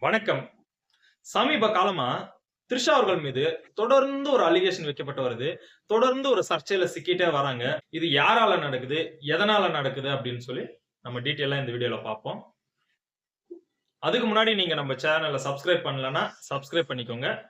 வணக்கம். சமீப காலமா த்ரிஷா அவர்கள் மீது தொடர்ந்து ஒரு அலிகேஷன் வைக்கப்பட்டு வருது. தொடர்ந்து ஒரு சர்ச்சையில சிக்கிட்டே வராங்க. இது யாரால நடக்குது? எதனால நடக்குது? அப்படின்னு சொல்லி நம்ம டீட்டெயிலா இந்த வீடியோல பார்ப்போம். அதுக்கு முன்னாடி நீங்க நம்ம சேனலை சப்ஸ்கிரைப் பண்ணலன்னா சப்ஸ்கிரைப் பண்ணிக்கோங்க.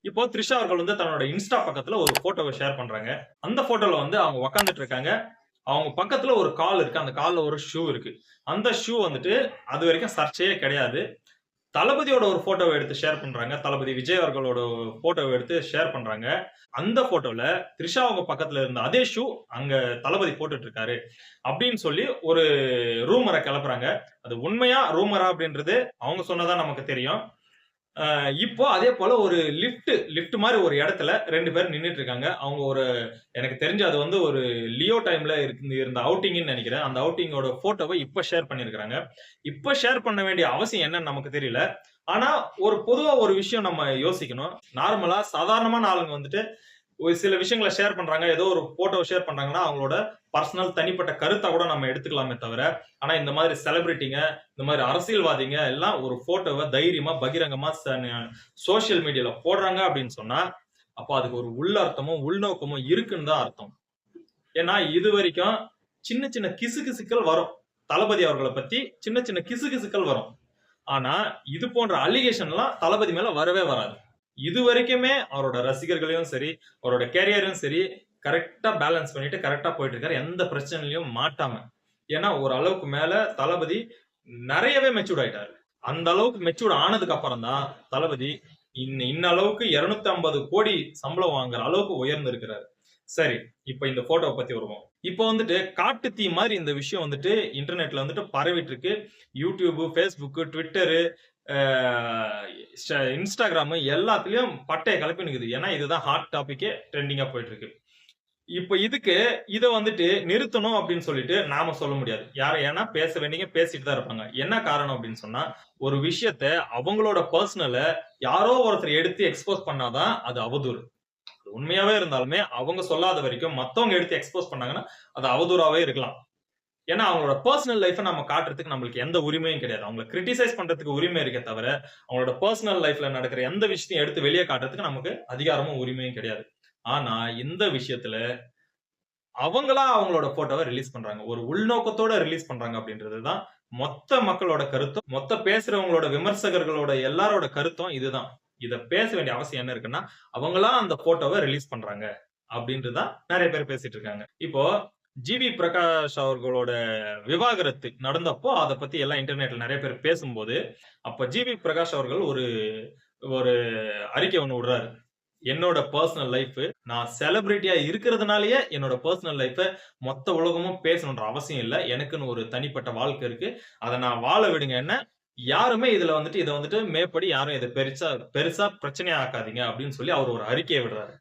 இப்போ த்ரிஷா அவர்கள் வந்து தன்னோட இன்ஸ்டா பக்கத்துல ஒரு போட்டோவை ஷேர் பண்றாங்க. அந்த போட்டோல வந்து அவங்க உக்காந்துட்டு இருக்காங்க. அவங்க பக்கத்துல ஒரு கால் இருக்கு. அந்த காலில் ஒரு ஷூ இருக்கு. அந்த ஷூ வந்துட்டு அது வரைக்கும் சர்ச்சையே கிடையாது. தளபதியோட ஒரு போட்டோவை எடுத்து ஷேர் பண்றாங்க. தளபதி விஜய் அவர்களோட போட்டோவை எடுத்து ஷேர் பண்றாங்க. அந்த போட்டோல த்ரிஷா அவங்க பக்கத்துல இருந்த அதே ஷூ அங்க தளபதி போட்டுட்டு இருக்காரு. அப்படின்னு சொல்லி ஒரு ரூமரை கிளப்புறாங்க. அது உண்மையா ரூமரா அப்படின்றது அவங்க சொன்னதான் நமக்கு தெரியும். இப்போ அதே போல ஒரு லிஃப்ட் லிஃப்ட் மாதிரி ஒரு இடத்துல ரெண்டு பேர் நின்றுட்டு இருக்காங்க அவங்க ஒரு எனக்கு தெரிஞ்சு அது வந்து ஒரு லியோ டைம்ல இருந்து இருந்த அவுட்டிங்னு நினைக்கிறேன். அந்த அவுட்டிங்கோட போட்டோவை இப்ப ஷேர் பண்ணிருக்காங்க இப்ப ஷேர் பண்ண வேண்டிய அவசியம் என்னன்னு நமக்கு தெரியல. ஆனா ஒரு பொதுவா ஒரு விஷயம் நம்ம யோசிக்கணும். நார்மலா சாதாரணமான ஆளுங்க வந்துட்டு ஒரு சில விஷயங்களை ஷேர் பண்றாங்க. ஏதோ ஒரு போட்டோ ஷேர் பண்றாங்கன்னா அவங்களோட பர்சனல் தனிப்பட்ட கருத்தை கூட நம்ம எடுத்துக்கலாமே தவிர ஆனா இந்த மாதிரி செலிபிரிட்டிங்க இந்த மாதிரி அரசியல்வாதிங்க எல்லாம் ஒரு போட்டோவை தைரியமா பகிரங்கமா சோசியல் மீடியால போடுறாங்க அப்படின்னு சொன்னா அப்போ அதுக்கு ஒரு உள்ளர்த்தமும் உள்நோக்கமும் இருக்குன்னு தான் அர்த்தம். ஏன்னா இது வரைக்கும் சின்ன சின்ன கிசுகிசுக்கள் வரும். தளபதி அவர்களை பத்தி சின்ன சின்ன கிசுகிசுக்கள் வரும். ஆனா இது போன்ற அலிகேஷன்லாம் தளபதி மேல வரவே வராது. இது வரைக்குமே அவரோட ரசிகர்களையும் சரி அவரோட கேரியரும் சரி கரெக்டா பேலன்ஸ் பண்ணிட்டு கரெக்டா போயிட்டு இருக்காரு எந்த பிரச்சனையிலையும் மாட்டாம. ஏன்னா ஒரு அளவுக்கு மேல தளபதி நிறையவே மெச்சூர்ட் ஆயிட்டாரு. அந்த அளவுக்கு மெச்சூர்ட் ஆனதுக்கு அப்புறம் தான் தளபதி இன்ன இன்ன அளவுக்கு இருநூத்தி ஐம்பது கோடி சம்பளம் வாங்குற அளவுக்கு உயர்ந்து இருக்கிறாரு சரி இப்ப இந்த போட்டோவை பத்தி வருவோம். இப்போ வந்துட்டு காட்டு தீ மாதிரி இந்த விஷயம் வந்துட்டு இன்டர்நெட்ல வந்துட்டு பரவிட்டு இருக்கு யூடியூப் ஃபேஸ்புக் ட்விட்டரு இன்ஸ்டாகிராமு எல்லாத்துலயும் பட்டைய கலப்பி நிற்குது ஏன்னா இதுதான் ஹாட் டாபிக்கே ட்ரெண்டிங்கா போயிட்டு இருக்கு இப்போ இதுக்கு இதை வந்துட்டு நிறுத்தணும் அப்படின்னு சொல்லிட்டு நாம சொல்ல முடியாது. யாரும் ஏன்னா பேச வேண்டிய பேசிட்டு தான் இருப்பாங்க. என்ன காரணம் அப்படின்னு சொன்னா ஒரு விஷயத்த அவங்களோட பர்சனலை யாரோ ஒருத்தர் எடுத்து எக்ஸ்போஸ் பண்ணாதான் அது அவதூறு. உண்மையாவே இருந்தாலுமே அவங்க சொல்லாத வரைக்கும் மத்தவங்க எடுத்து எக்ஸ்போஸ் பண்ணாங்கன்னா அது அவதூறாவே இருக்கலாம். ஏன்னா அவங்களோட பர்சனல் லைஃப்பை நம்ம காட்டுறதுக்கு நம்மளுக்கு எந்த உரிமையும் கிடையாது. அவங்கள கிரிட்டிசைஸ் பண்றதுக்கு உரிமை இருக்கே தவிர அவங்களோட பர்சனல் லைஃப்ல நடக்கிற எந்த விஷயத்தையும் எடுத்து வெளியே காட்டுறதுக்கு நமக்கு அதிகாரமும் உரிமையும் கிடையாது. ஆனா இந்த விஷயத்துல அவங்களா அவங்களோட போட்டோவை ரிலீஸ் பண்றாங்க. ஒரு உள்நோக்கத்தோட ரிலீஸ் பண்றாங்க அப்படின்றதுதான் மொத்த மக்களோட கருத்தும் மொத்த பேசுறவங்களோட விமர்சகர்களோட எல்லாரோட கருத்தும் இதுதான். இதை பேச வேண்டிய அவசியம் என்ன இருக்குன்னா அவங்களா அந்த போட்டோவை ரிலீஸ் பண்றாங்க அப்படின்றதான் நிறைய பேர் பேசிட்டு இருக்காங்க. இப்போ ஜிவி பிரகாஷ் அவர்களோட விவாகரத்து நடந்தப்போ அதை பத்தி எல்லாம் இன்டர்நெட்ல நிறைய பேர் பேசும்போது அப்ப ஜிவி பிரகாஷ் அவர்கள் ஒரு ஒரு அறிக்கை ஒன்று விடுறாரு. என்னோட பர்சனல் லைஃப் நான் செலிபிரிட்டியா இருக்கிறதுனாலயே என்னோட பர்சனல் லைஃப மொத்த உலகமும் பேசணுன்ற அவசியம் இல்லை. எனக்குன்னு ஒரு தனிப்பட்ட வாழ்க்கை இருக்கு. அதை நான் வாழ விடுங்க என்ன யாருமே இதுல வந்துட்டு இதை வந்துட்டு மேப்படி யாரும் இதை பெருசா பெருசா பிரச்சனை ஆக்காதீங்க அப்படின்னு சொல்லி அவர் ஒரு அறிக்கையை விடுறாரு.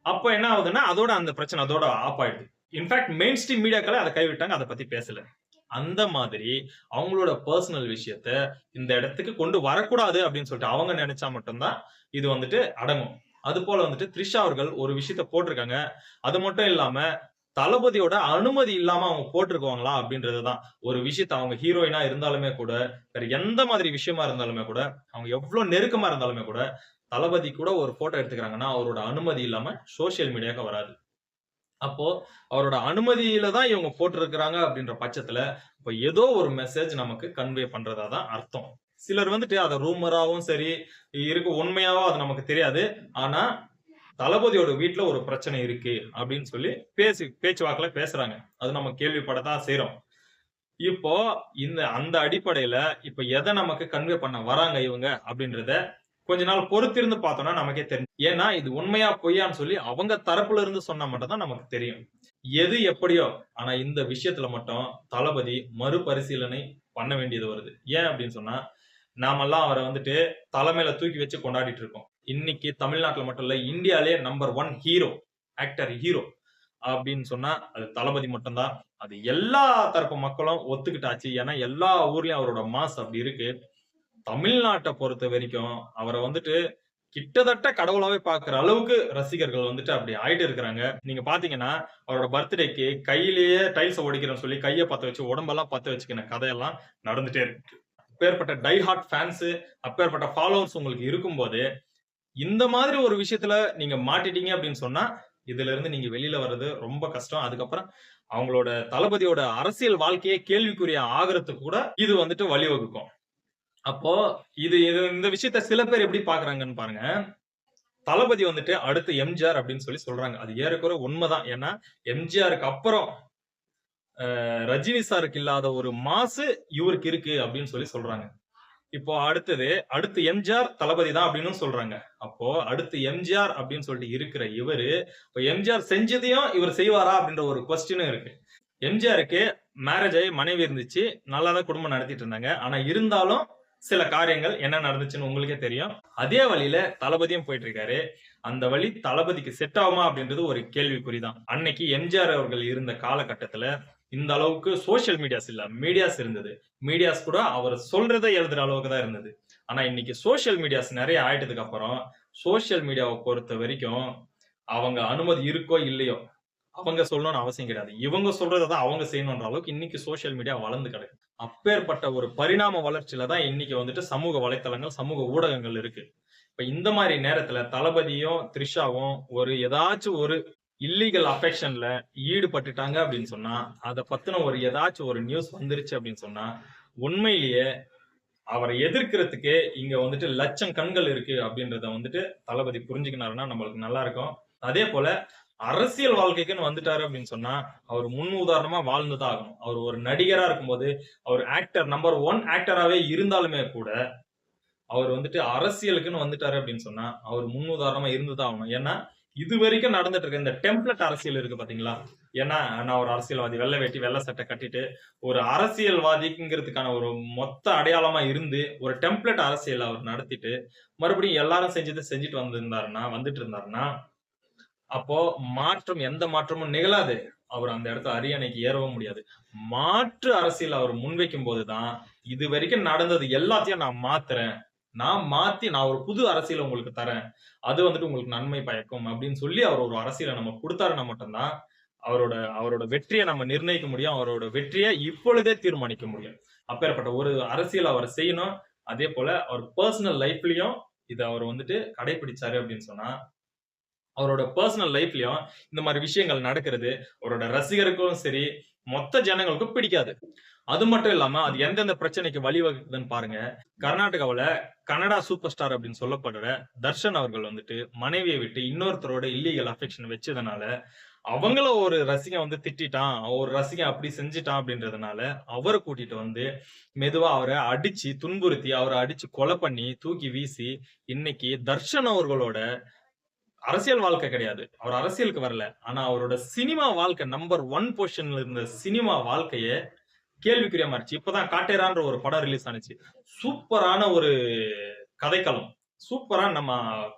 அப்போ என்ன ஆகுதுன்னா அதோட அந்த பிரச்சனை அதோட ஆப் ஆயிடுது. இன்ஃபேக்ட் மெயின் ஸ்ட்ரீம் மீடியாக்களை அதை கைவிட்டாங்க அதை பத்தி பேசல. அந்த மாதிரி அவங்களோட பர்சனல் விஷயத்த இந்த இடத்துக்கு கொண்டு வரக்கூடாது அப்படின்னு சொல்லிட்டு அவங்க நினைச்சா மட்டும்தான் இது வந்துட்டு அடங்கும். அது போல வந்துட்டு த்ரிஷா அவர்கள் ஒரு விஷயத்த போட்டிருக்காங்க. அது மட்டும் இல்லாம தளபதியோட அனுமதி இல்லாம அவங்க போட்டிருக்குவாங்களா அப்படின்றதுதான் ஒரு விஷயத்த அவங்க ஹீரோயினா இருந்தாலுமே கூட வேற எந்த மாதிரி விஷயமா இருந்தாலுமே கூட அவங்க எவ்வளவு நெருக்கமா இருந்தாலுமே கூட தளபதி கூட ஒரு போட்டோ எடுத்துக்கிறாங்கன்னா அவரோட அனுமதி இல்லாம சோசியல் மீடியாவுக்கு வராது. அப்போ அவரோட அனுமதியில தான் இவங்க போட்டிருக்கிறாங்க அப்படின்ற பட்சத்துல இப்போ ஏதோ ஒரு மெசேஜ் நமக்கு கன்வே பண்றதா தான் அர்த்தம். சிலர் வந்துட்டு அதை ரூமராகவும் சரி இருக்கு உண்மையாவோ அது நமக்கு தெரியாது. ஆனா தளபதியோட வீட்டுல ஒரு பிரச்சனை இருக்கு அப்படின்னு சொல்லி பேசி பேச்சுவாக்குல பேசுறாங்க. அது நம்ம கேள்விப்படத்தான் செய்யறோம் இப்போ இந்த அந்த அடிப்படையில இப்ப எதை நமக்கு கன்வே பண்ண வராங்க இவங்க அப்படின்றத கொஞ்ச நாள் பொறுத்திருந்து பார்த்தோம்னா நமக்கே தெரியும். ஏன்னா இது உண்மையா பொய்யான்னு சொல்லி அவங்க தரப்புல இருந்து சொன்னா மட்டும் தான் நமக்கு தெரியும். எது எப்படியோ ஆனா இந்த விஷயத்துல மட்டும் தளபதி மறுபரிசீலனை பண்ண வேண்டியது வருது. ஏன் அப்படின்னு சொன்னா நாமெல்லாம் அவரை வந்துட்டு தலைமையில தூக்கி வச்சு கொண்டாடிட்டு இருக்கோம். இன்னைக்கு தமிழ்நாட்டில் மட்டும் இல்லை இந்தியாலே number one hero actor hero அப்படின்னு சொன்னா அது தளபதி மட்டும்தான். அது எல்லா தரப்பு மக்களும் ஒத்துக்கிட்டாச்சு. ஏன்னா எல்லா ஊர்லயும் அவரோட மாஸ் அப்படி இருக்கு. தமிழ்நாட்டை பொறுத்த வரைக்கும் அவரை வந்துட்டு கிட்டத்தட்ட கடவுளாவே பாக்குற அளவுக்கு ரசிகர்கள் வந்துட்டு அப்படி ஆயிட்டு இருக்கிறாங்க. நீங்க பாத்தீங்கன்னா அவரோட பர்த்டேக்கு கையிலேயே டைல்ஸ் ஒடிக்கிறேன்னு சொல்லி கையை பத்த வச்சு உடம்பெல்லாம் பத்த வச்சுக்கின கதையெல்லாம் நடந்துட்டே இருக்கு. அப்பேற்பட்ட டைஹார்ட் ஃபேன்ஸ் அப்பேற்பட்ட ஃபாலோவர்ஸ் உங்களுக்கு இருக்கும்போது இந்த மாதிரி ஒரு விஷயத்துல நீங்க மாட்டிட்டீங்க அப்படின்னு சொன்னா இதுல இருந்து நீங்க வெளியில வர்றது ரொம்ப கஷ்டம். அதுக்கப்புறம் அவங்களோட தளபதியோட அரசியல் வாழ்க்கையே கேள்விக்குரிய ஆகிறதுக்கு கூட இது வந்துட்டு வழிவகுக்கும். அப்போ இது இது இந்த விஷயத்த சில பேர் எப்படி பாக்குறாங்கன்னு பாருங்க. தளபதி வந்துட்டு அடுத்து எம்ஜிஆர் அப்படின்னு சொல்லி சொல்றாங்க. அது ஏறக்குற உண்மைதான். ஏன்னா எம்ஜிஆருக்கு அப்புறம் ரஜினி சாருக்கு இல்லாத ஒரு மாசு இவருக்கு இருக்கு அப்படின்னு சொல்லி சொல்றாங்க. இப்போ அடுத்தது அடுத்து எம்ஜிஆர் தளபதி தான் அப்படின்னு சொல்றாங்க. அப்போ அடுத்து எம்ஜிஆர் அப்படின்னு சொல்லிட்டு இருக்கிற இவரு இப்போ எம்ஜிஆர் செஞ்சதையும் இவர் செய்வாரா அப்படின்ற ஒரு கொஸ்டினும் இருக்கு. எம்ஜிஆருக்கு மேரேஜ் ஆகி மனைவி இருந்துச்சு நல்லா தான் குடும்பம் நடத்திட்டு இருந்தாங்க. ஆனா இருந்தாலும் சில காரியங்கள் என்ன நடந்துச்சுன்னு உங்களுக்கே தெரியும். அதே வழியில தளபதியும் போயிட்டு இருக்காரு. அந்த வழி தளபதிக்கு செட் ஆகுமா அப்படின்றது ஒரு கேள்விக்குறிதான். அன்னைக்கு எம்ஜிஆர் அவர்கள் இருந்த காலகட்டத்துல இந்த அளவுக்கு சோஷியல் மீடியாஸ் இல்ல மீடியாஸ் இருந்தது. மீடியாஸ் கூட அவர் சொல்றதை எழுதுற அளவுக்கு தான் இருந்தது. ஆனா இன்னைக்கு சோஷியல் மீடியாஸ் நிறைய ஆயிட்டதுக்கு அப்புறம் சோஷியல் மீடியாவை பொறுத்த வரைக்கும் அவங்க அனுமதி இருக்கோ இல்லையோ அவங்க சொல்லணும்னு அவசியம் கிடையாது. இவங்க சொல்றதை தான் அவங்க செய்யணுன்ற அளவுக்கு இன்னைக்கு சோஷியல் மீடியா வளர்ந்து கிடக்கு. அப்பேற்பட்ட ஒரு பரிணாம வளர்ச்சியில தான் இன்னைக்கு வந்துட்டு சமூக வலைத்தளங்கள் சமூக ஊடகங்கள் இருக்கு. இப்ப இந்த மாதிரி நேரத்துல தளபதியும் த்ரிஷாவும் ஒரு ஏதாச்சும் ஒரு இல்லீகல் அஃபெக்ஷன்ல ஈடுபட்டுட்டாங்க அப்படின்னு சொன்னா அதை பத்தின ஒரு ஏதாச்சும் ஒரு நியூஸ் வந்துருச்சு அப்படின்னு சொன்னா உண்மையிலேயே அவரை எதிர்க்கிறதுக்கு இங்க வந்துட்டு லட்சம் கண்கள் இருக்கு அப்படின்றத வந்துட்டு தளபதி புரிஞ்சுக்கினாருன்னா நம்மளுக்கு நல்லா இருக்கும். அதே போல அரசியல் வாழ்க்கைக்குன்னு வந்துட்டாரு அப்படின்னு சொன்னா அவர் முன் உதாரணமா வாழ்ந்துதான் ஆகணும். அவர் ஒரு நடிகரா இருக்கும்போது அவர் ஆக்டர் நம்பர் ஒன் ஆக்டராகவே இருந்தாலுமே கூட அவர் வந்துட்டு அரசியலுக்குன்னு வந்துட்டாரு அப்படின்னு சொன்னா அவர் முன் உதாரணமா இருந்துதான் ஆகணும். ஏன்னா இது வரைக்கும் நடந்துட்டு இருக்க இந்த டெம்ப்ளெட் அரசியல் இருக்கு பாத்தீங்களா? ஏன்னா நான் ஒரு அரசியல்வாதி வெள்ளை வேட்டி வெள்ளை சட்டை கட்டிட்டு ஒரு அரசியல்வாதிங்கிறதுக்கான ஒரு மொத்த அடையாளமா இருந்து ஒரு டெம்ப்ளெட் அரசியல் அவர் நடத்திட்டு மறுபடியும் எல்லாரும் செஞ்சதை செஞ்சுட்டு வந்திருந்தாருன்னா வந்துட்டு இருந்தாருன்னா அப்போ மாற்றம் எந்த மாற்றமும் நிகழாது. அவர் அந்த இடத்துல அரியணைக்கு ஏறவும் முடியாது. மாற்று அரசியல் அவர் முன்வைக்கும் போதுதான் இது வரைக்கும் நடந்தது எல்லாத்தையும் நான் மாத்துறேன். நான் மாத்தி நான் ஒரு புது அரசியலை உங்களுக்கு தரேன். அது வந்துட்டு உங்களுக்கு நன்மை பயக்கும் அப்படின்னு சொல்லி அவர் ஒரு அரசியலை நம்ம கொடுத்தாருன்னா மட்டும்தான் அவரோட அவரோட வெற்றியை நம்ம நிர்ணயிக்க முடியும். அவரோட வெற்றியை இப்பொழுதே தீர்மானிக்க முடியும். அப்பேற்பட்ட ஒரு அரசியல் அவர் செய்யணும். அதே போல அவர் பர்சனல் லைஃப்லயும் இதை அவர் வந்துட்டு கடைபிடிச்சாரு அப்படின்னு சொன்னா அவரோட பர்சனல் லைஃப்லயும் இந்த மாதிரி விஷயங்கள் நடக்கிறது. அவரோட ரசிகருக்கும் சரி மொத்த ஜனங்களுக்கும் பிடிக்காது. அது மட்டும் இல்லாம அது எந்தெந்த பிரச்சனைக்கு வழிவகுக்குதுன்னு பாருங்க. கர்நாடகாவில கனடா சூப்பர் ஸ்டார் அப்படின்னு சொல்லப்படுற தர்ஷன் அவர்கள் வந்துட்டு மனைவியை விட்டு இன்னொருத்தரோட இல்லீகல் அஃபெக்ஷன் வச்சதுனால அவங்கள ஒரு ரசிகன் வந்து திட்டிட்டான். ஒரு ரசிகன் அப்படி செஞ்சுட்டான் அப்படின்றதுனால அவரை கூட்டிட்டு வந்து மெதுவா அவரை அடிச்சு துன்புறுத்தி அவரை அடிச்சு கொலை பண்ணி தூக்கி வீசி இன்னைக்கு தர்ஷன் அவர்களோட அரசியல் வாழ்க்கை கிடையாது. அவர் அரசியலுக்கு வரல. ஆனா அவரோட சினிமா வாழ்க்கை நம்பர் ஒன் பொசிஷன்ல இருந்த சினிமா வாழ்க்கைய கேள்விக்குரிய மாறிச்சு. இப்பதான் காட்டேரான்ற ஒரு படம் ரிலீஸ் ஆனிச்சு. சூப்பரான ஒரு கதைக்களம். சூப்பரா நம்ம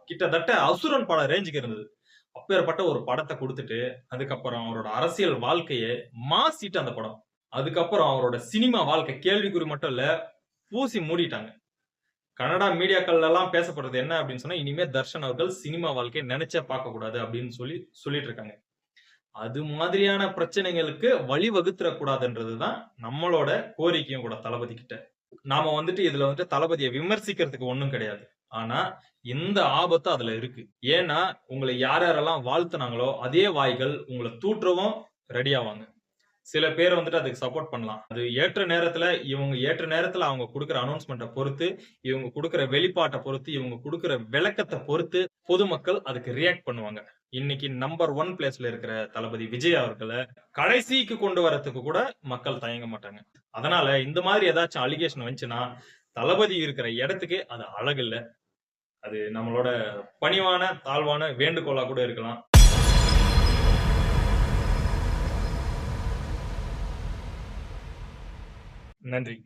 கிட்டத்தட்ட அசுரன் படம் ரேஞ்சுக்கு இருந்தது. அப்பேற்பட்ட ஒரு படத்தை கொடுத்துட்டு அதுக்கப்புறம் அவரோட அரசியல் வாழ்க்கையை மாசிட்டு அந்த படம். அதுக்கப்புறம் அவரோட சினிமா வாழ்க்கை கேள்விக்குறி மட்டும் இல்ல பூசி மூடிட்டாங்க. கன்னடா மீடியாக்கள்ல எல்லாம் பேசப்படுறது என்ன அப்படின்னு சொன்னா இனிமே தர்ஷன் அவர்கள் சினிமா வாழ்க்கையை நினைச்சே பார்க்க கூடாது அப்படின்னு சொல்லி சொல்லிட்டு இருக்காங்க. அது மாதிரியான பிரச்சனைகளுக்கு வழி வகுத்துறக்கூடாதுன்றதுதான் நம்மளோட கோரிக்கையும் கூட தளபதி கிட்ட. நாம வந்துட்டு இதுல வந்துட்டு தளபதியை விமர்சிக்கிறதுக்கு ஒண்ணும் கிடையாது. ஆனா இந்த ஆபத்து அதுல இருக்கு. ஏன்னா உங்களை யார் யாரெல்லாம் வாழ்த்துனாங்களோ அதே வாய்கள் உங்களை தூற்றவும் ரெடி ஆவாங்க. சில பேர் வந்துட்டு அதுக்கு சப்போர்ட் பண்ணலாம். அது ஏற்ற நேரத்துல இவங்க ஏற்ற நேரத்துல அவங்க கொடுக்குற அனௌன்ஸ்மெண்ட்டை பொறுத்து இவங்க கொடுக்குற வெளிப்பாட்டை பொறுத்து இவங்க கொடுக்குற விளக்கத்தை பொறுத்து பொதுமக்கள் அதுக்கு ரியாக்ட் பண்ணுவாங்க. இன்னைக்கு நம்பர் ஒன் பிளேஸ்ல இருக்கிற தளபதி விஜய் அவர்களை கடைசிக்கு கொண்டு வரத்துக்கு கூட மக்கள் தயங்க மாட்டாங்க. அதனால இந்த மாதிரி ஏதாச்சும் அலிகேஷன் வந்துச்சுன்னா தளபதி இருக்கிற இடத்துக்கு அது அழகு இல்லை. அது நம்மளோட பணிவான தாழ்வான வேண்டுகோளா கூட இருக்கலாம். நன்றி.